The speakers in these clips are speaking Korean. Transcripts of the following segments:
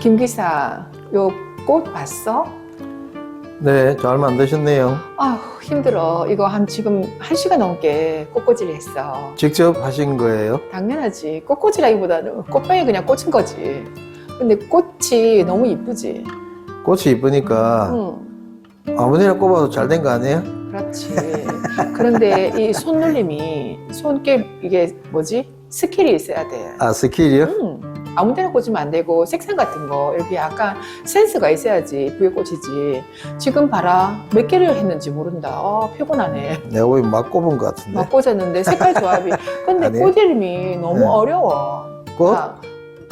김 기사, 요 꽃 봤어? 네, 잘 만드셨네요. 아휴, 힘들어. 이거 한 지금 한 시간 넘게 꽃꽂이를 했어. 직접 하신 거예요? 당연하지. 꽃꽂이라기보다는 꽃병에 그냥 꽂은 거지. 근데 꽃이 너무 이쁘지? 꽃이 이쁘니까 응, 아무데나 꼽아도 잘 된 거 아니에요? 그렇지. 그런데 이 손놀림이, 손길, 이게 뭐지? 스킬이 있어야 돼. 아, 스킬이요? 응. 아무 데나 꽂으면 안 되고 색상 같은 거 이렇게 약간 센스가 있어야지 이쁘게 꽂히지 지금 봐라 몇 개를 했는지 모른다 아 피곤하네 내가 보기 막 꼽은 것 같은데. 막 꽂았는데 색깔 조합이 근데 아니에요? 꽃 이름이 너무 네. 어려워 꽃? 아,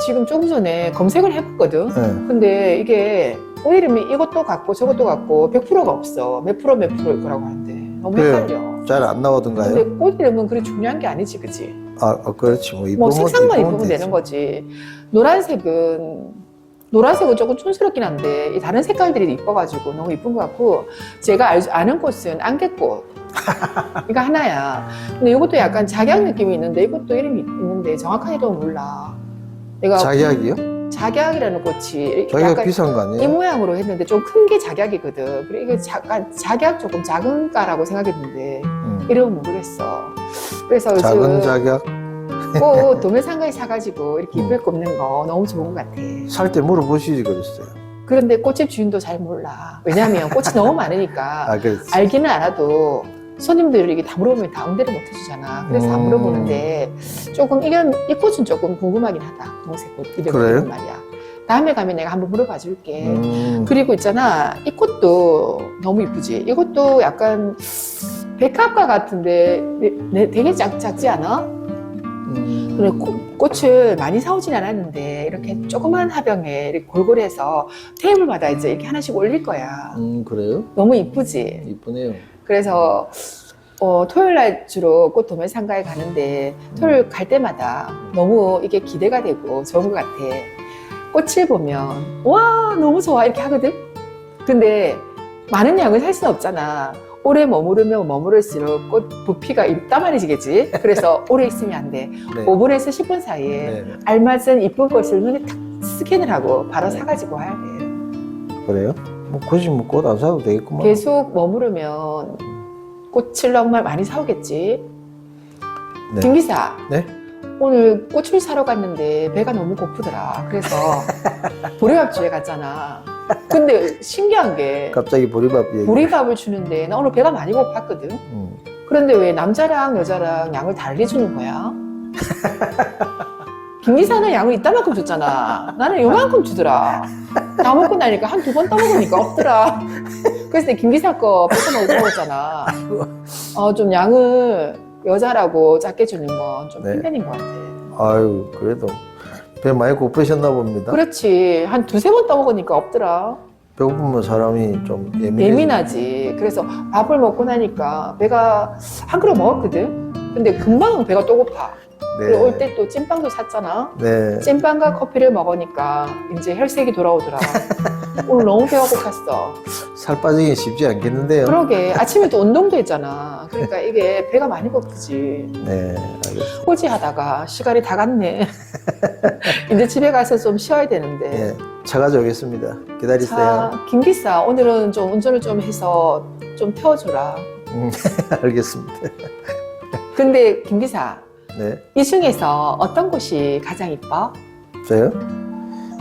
지금 조금 전에 검색을 해봤거든 네. 근데 이게 꽃 이름이 이것도 같고 저것도 같고 100%가 없어 몇 프로 몇 프로일 거라고 하는데 너무. 헷갈려 잘 안 나오던가요? 근데 꽃 이름은 그리 중요한 게 아니지 그지 아, 아, 그렇지. 뭐, 뭐 색상만 입으면 되지. 되는 거지. 노란색은 노란색은 조금 촌스럽긴 한데 이 다른 색깔들이 이뻐가지고 너무 이쁜 것 같고 제가 알, 아는 꽃은 안개꽃. 이거 하나야. 근데 이것도 약간 작약 느낌이 있는데 이것도 이름이 있는데 정확한 이름은 몰라. 내가 작약이요? 작약이라는 꽃이 작약 비싼 거이 아니에요? 모양으로 했는데 좀 큰 게 작약이거든. 그리고 이게 작약 조금 작은 까라고 생각했는데 음. 이름은 모르겠어. 그래서 작은 요즘 작약? 꽃 도매상가에 사가지고 이렇게 음. 이쁘게 꼽는 거 너무 좋은 것 같아. 살 때 물어보시지 그랬어요. 그런데 꽃집 주인도 잘 몰라. 왜냐하면 꽃이 너무 많으니까 아, 그렇지. 알기는 알아도 손님들이 다 물어보면 다 응대를 못 해주잖아. 그래서 안 음. 물어보는데 조금 이건 이 꽃은 조금 궁금하긴 하다. 동색 꽃 이름 그래요? 말이야. 다음에 가면 내가 한번 물어봐 줄게. 음. 그리고 있잖아 이 꽃도 너무 이쁘지. 이것도 약간 백합과 같은데 네- 네, 되게 작, 작지 않아? 음. 그래 꽃, 꽃을 많이 사오진 않았는데 이렇게 조그만 화병에 이렇게 골고루 해서 테이블마다 이제 이렇게 하나씩 올릴 거야. 음, 그래요? 너무 이쁘지. 이쁘네요. 그래서 어, 토요일 날 주로 꽃 도매 상가에 가는데 토요일 갈 때마다 너무 이게 기대가 되고 좋은 것 같아. 꽃을 보면 와 너무 좋아 이렇게 하거든. 근데 많은 양을 살 수는 없잖아. 오래 머무르면 머무를수록 꽃 부피가 있다만이지겠지. 그래서 오래 있으면 안 돼. 네. 5분에서 10분 사이에 네. 알맞은 이쁜 꽃을 눈에 탁 스캔을 하고 바로 사가지고 와야 돼. 그래요? 뭐, 굳이 뭐, 꽃 안 사도 되겠구만. 계속 머무르면 꽃을 정말 많이 사오겠지. 네. 김 기사. 네? 오늘 꽃을 사러 갔는데 배가 너무 고프더라. 그래서 보리밥집에 갔잖아. 근데 신기한 게 갑자기 보리밥 얘기. 보리밥을 주는데 나 오늘 배가 많이 고팠거든. 음. 그런데 왜 남자랑 여자랑 양을 달리 주는 거야? 김 기사는 양을 이따만큼 줬잖아. 나는 요만큼 주더라. 다 먹고 나니까 한 두 번 떠먹으니까 없더라. 그래서 김 기사 거 뺏어 먹었잖아. 어, 좀 양을 여자라고 작게 주는 건좀 네. 편견인 것 같아. 아유, 그래도 배 많이 고프셨나 봅니다. 그렇지. 한 두세 번 떠먹으니까 없더라. 배고프면 사람이 좀 예민해. 예민하지. 그래서 밥을 먹고 나니까 배가 한 그릇 먹었거든. 근데 금방 배가 또 고파. 그리고 올 네. 때또 찐빵도 샀잖아. 네. 찐빵과 커피를 먹으니까 이제 혈색이 돌아오더라. 오늘 너무 배가 고팠어. 살 빠지기 쉽지 않겠는데요. 그러게 아침에 또 운동도 했잖아. 그러니까 이게 배가 많이 고프지. 네, 알겠습니다. 꼬지하다가 시간이 다 갔네. 이제 집에 가서 좀 쉬어야 되는데. 네, 차 가져오겠습니다. 기다리세요. 자, 김 기사 오늘은 좀 운전을 좀 해서 좀 태워줘라. 음, 알겠습니다. 근데 김 기사 네, 이 중에서 어떤 곳이 가장 이뻐? 저요?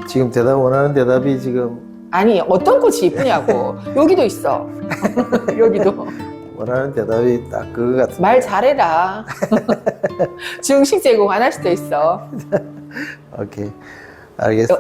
지금 대답 원하는 대답이 지금 아니 어떤 곳이 이쁘냐고. 여기도 있어. 여기도. 원하는 대답이 딱 그거 같은데. 말 잘해라. 증식 제공 안 할 수도 있어. 오케이, 알겠습니다.